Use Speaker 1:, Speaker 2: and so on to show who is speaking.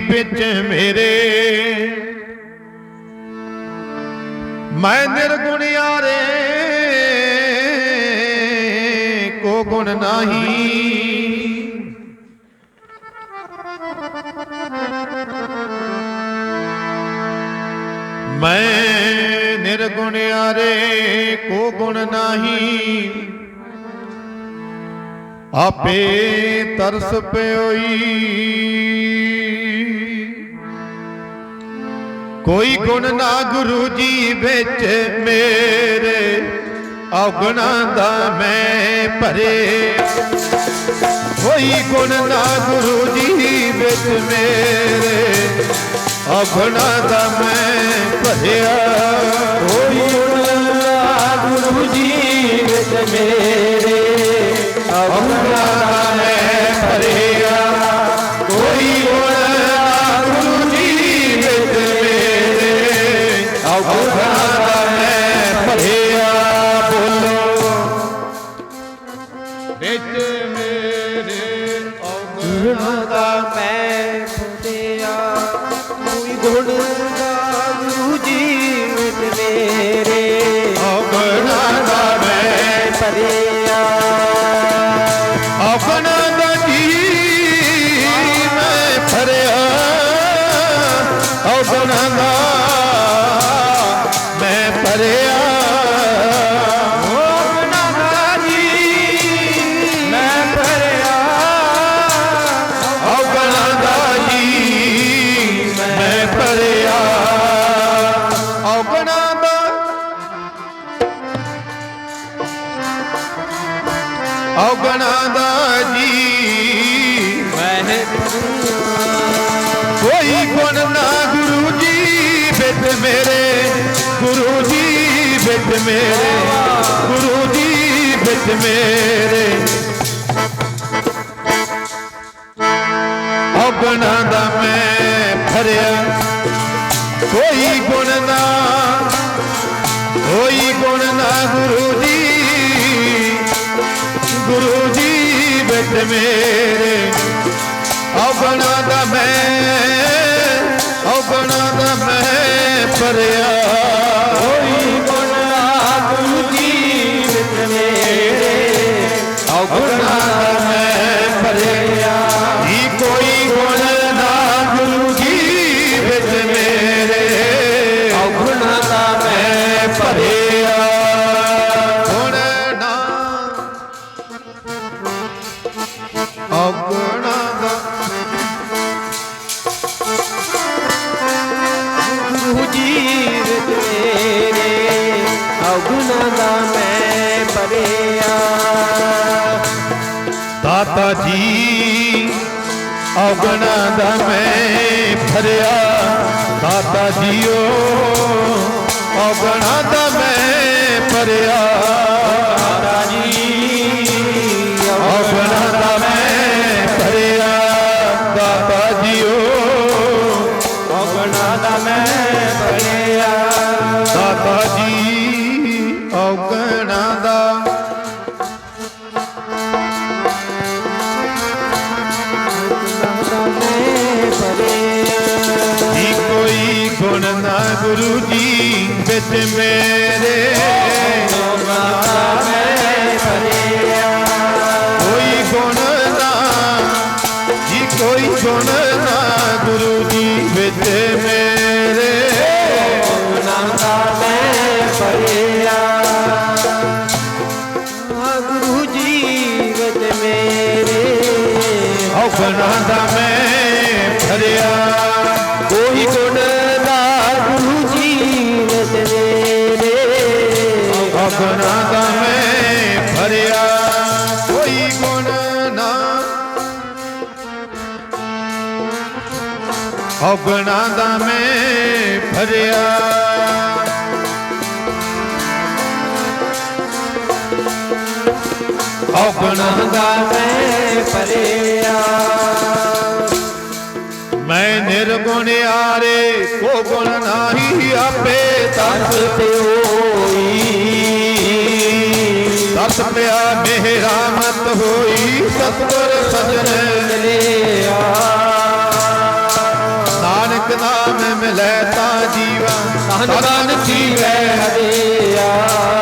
Speaker 1: ਵਿੱਚ ਮੇਰੇ। ਮੈਂ ਨਿਰਗੁਣ ਯਾਰੇ, ਕੋ ਗੁਣ ਨਹੀਂ। ਮੈਂ ਨਿਰਗੁਣ ਯਾਰੇ, ਕੋ ਗੁਣ ਨਹੀਂ। ਆਪੇ ਤਰਸ ਪਿਓਈ। ਕੋਈ ਗੁਣ ਨਾ ਗੁਰੂ ਜੀ ਵਿੱਚ ਮੇਰੇ, ਔਗਣਾ ਦਾ ਮੈਂ ਭਰੇ। ਕੋਈ ਗੁਣ ਨਾ ਗੁਰੂ ਜੀ ਵਿੱਚ ਮੇਰੇ, ਔਗਣਾ ਦਾ ਮੈਂ ਭਰਿਆ।
Speaker 2: ਕੋਈ ਗੁਣ ਨਾ ਗੁਰੂ ਜੀ ਵਿੱਚ ਮੇਰੇ,
Speaker 1: ਔਗਣਾ ਦਾ ਮੈਂ ਭਰਿਆ। ਕੋਈ ਗੁਣ ਔਗਣਾ ਦਾ ਮੈਂ ਭਰਿਆ ਬੋਲੋ। ਵਿੱਚ ਮੇਰੇ ਔਗਣਾ
Speaker 2: ਦਾ ਮੈਂ ਫਤਿਆ ਕੋਈ ਗੁਣ ਦਾ ਗੁਰੂ ਜੀ ਵਿੱਚ ਮੇਰੇ
Speaker 1: ਔਗਣਾ ਦਾ ਮੈਂ
Speaker 2: ਭਰਿਆ
Speaker 1: ਆਪਣਾ ਦਾ ਜੀ ਮੈਂ ਭਰਿਆ ਆਪਣਾ ਮੈਂ ਕੋਈ ਗੁਣ ਨਾ ਗੁਰੂ ਜੀ ਵਿੱਚ ਮੇਰੇ ਗੁਰੂ ਜੀ ਵਿੱਚ ਮੇਰੇ ਗੁਰੂ ਜੀ ਵਿੱਚ ਮੇਰੇ ਔਗਣਾ ਦਾ ਮੈਂ ਭਰਿਆ ਕੋਈ ਗੁਣ ਨਾ ਕੋਈ ਗੁਣ ਨਾ ਗੁਰੂ ਜੀ ਗੁਰੂ ਜੀ ਔਗਣਾ ਦਾ ਮੈਂ ਭਰਿਆ
Speaker 2: ਕੋਈ ਗੁਣ ਨਾ ਗੁਰੂ ਜੀ ਮੇਰੇ
Speaker 1: ਔਗਣਾ ਦਾ ਮੈਂ ਦਾਤਾ ਜੀ ਔਗਣਾ ਦਾ ਮੈਂ ਭਰਿਆ। ਦਾਤਾ ਜੀਓ ਔਗਣਾ ਦਾ ਮੈਂ ਭਰਿਆ। ਗੁਣ ਨਾ ਗੁਰੂ ਜੀ ਵਿੱਚ ਮੇਰੇ।
Speaker 2: ਦਾ ਮੈਂ ਭਰਿਆ
Speaker 1: ਕੋਈ ਗੁਣ ਨਾ ਜੀ ਕੋਈ ਗੁਣ ਨਾ ਗੁਰੂ ਜੀ ਵਿੱਚ ਮੇਰੇ।
Speaker 2: ਦਾ ਮੈਂ ਭਰਿਆ ਆ ਗੁਰੂ ਜੀ ਵਿੱਚ ਮੇਰੇ।
Speaker 1: ਔਗਣਾ ਦਾ ਮੈਂ ਭਰਿਆ। ਔਗਣਾ ਦਾ ਮੈਂ ਭਰਿਆ। ਔਗਣਾ ਦਾ ਮੈਂ ਭਰਿਆ।
Speaker 2: ਮੈਂ
Speaker 1: ਨਿਰਗੁਣ ਆਰੇ ਕੋ ਗੁਣ ਨਾਹੀ ਆਪੇ ਤਸ
Speaker 2: ਤੇ ਹੋਈ
Speaker 1: ਪਿਆ ਮੇਰਾ ਮਤ ਹੋਈ, ਸਤਿਗੁਰ ਸਜਣ
Speaker 2: ਲਿਆ ਧਨ ਧਨ ਜੀਵੈ ਹਰਿਆ